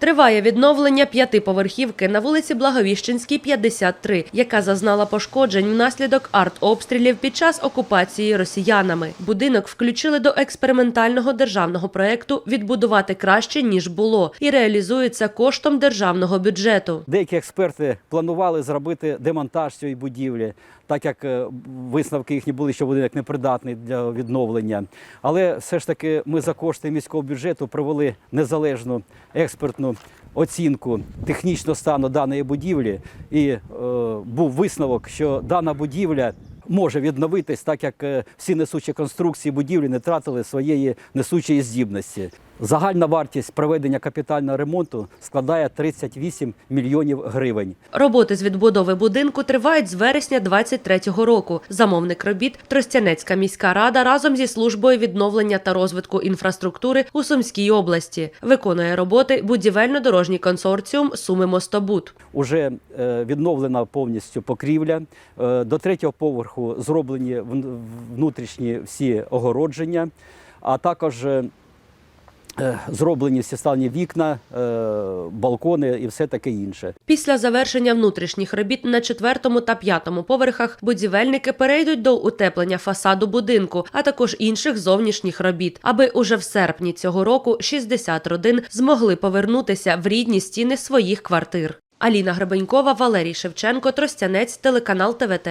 Триває відновлення п'ятиповерхівки на вулиці Благовіщенській, 53, яка зазнала пошкоджень внаслідок артобстрілів під час окупації росіянами. Будинок включили до експериментального державного проекту Відбудувати краще ніж було і реалізується коштом державного бюджету. Деякі експерти планували зробити демонтаж цієї будівлі, так як е, висновки їхні були, що будинок непридатний для відновлення. Але все ж таки ми за кошти міського бюджету провели незалежну експертну оцінку технічного стану даної будівлі, і е, був висновок, що дана будівля. Може відновитись, так як е, всі несучі конструкції будівлі не тратили своєї несучої здібності. Загальна вартість проведення капітального ремонту складає 38 мільйонів гривень. Роботи з відбудови будинку тривають з вересня 23-го року. Замовник робіт Тростянецька міська рада разом зі службою відновлення та розвитку інфраструктури у Сумській області. Виконує роботи будівельно-дорожній консорціум Суми Мостобуд. Уже е, відновлена повністю покрівля. Е, До третього поверху зроблені внутрішні всі огородження, а також е, зроблені всі вікна, е, балкони і все таке інше. Після завершення внутрішніх робіт на четвертому та п'ятому поверхах будівельники перейдуть до утеплення фасаду будинку, а також інших зовнішніх робіт, аби уже в серпні цього року 60 родин змогли повернутися в рідні стіни своїх квартир. Аліна Гребенькова, Валерій Шевченко, Тростянець, телеканал ТВТ.